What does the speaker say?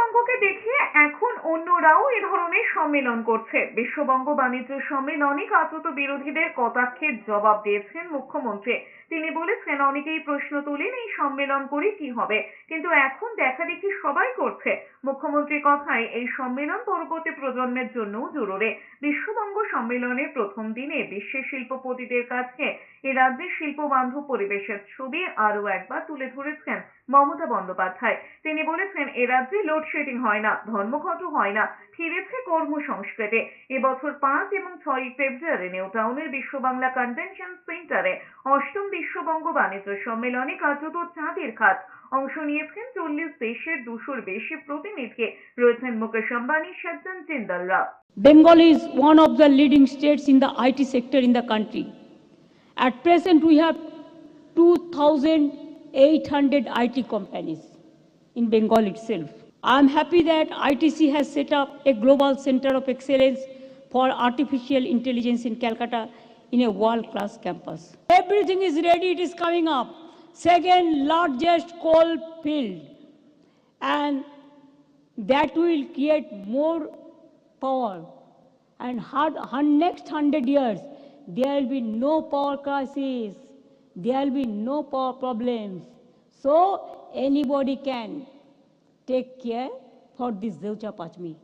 পশ্চিমবঙ্গকে দেখিয়ে এখন অন্যরাও এ ধরনের সম্মেলন করছে। বিশ্ববঙ্গ বাণিজ্য সম্মেলনে কার্যত বিরোধীদের কটাক্ষের জবাব দিয়েছেন মুখ্যমন্ত্রী। তিনি বলেছেন, অনেকেই প্রশ্ন তোলেন এই সম্মেলন করে কি হবে। কিন্তু এখন দেখা দেখি সবাই করছে। মুখ্যমন্ত্রীর কথায় এই সম্মেলন পরবর্তী প্রজন্মের জন্যও জরুরি। বিশ্ববঙ্গ সম্মেলনের প্রথম দিনে বিশ্বের শিল্পপতিদের কাছে এ রাজ্যের শিল্প বান্ধব পরিবেশের ছবি আরও একবার তুলে ধরেছেন মমতা বন্দ্যোপাধ্যায়। তিনি বলেছেন, এ রাজ্যে লোডশেডিং হয় না, ধর্মঘটও হয় না, ফিরেছে কর্মসংস্কৃতি। এবছর পাঁচ এবং ছয় ফেব্রুয়ারি নিউ টাউনের বিশ্ব বাংলা কনভেনশন সেন্টারে অষ্টম বিশ্ববঙ্গ বাণিজ্য সম্মেলনে কার্যত চাঁদের খাত অংশ নিয়েছেন চল্লিশ দেশের দুশোর বেশি প্রতিনিধি রয়েছেন Mukesh Ambani Sajjan জিন্দালরা Bengal is one of the leading states in the IT sector in the country. At present, we have 2,800 IT companies in Bengal itself. I'm happy that ITC has set up a global center of excellence for artificial intelligence in Calcutta in a world-class campus. Everything is ready, it is coming up. Second largest coal field and that will create more power. And hard, next hundred years, there will be no power crisis. There will be no power problems. So anybody can take care for this Zeucha Pachmi.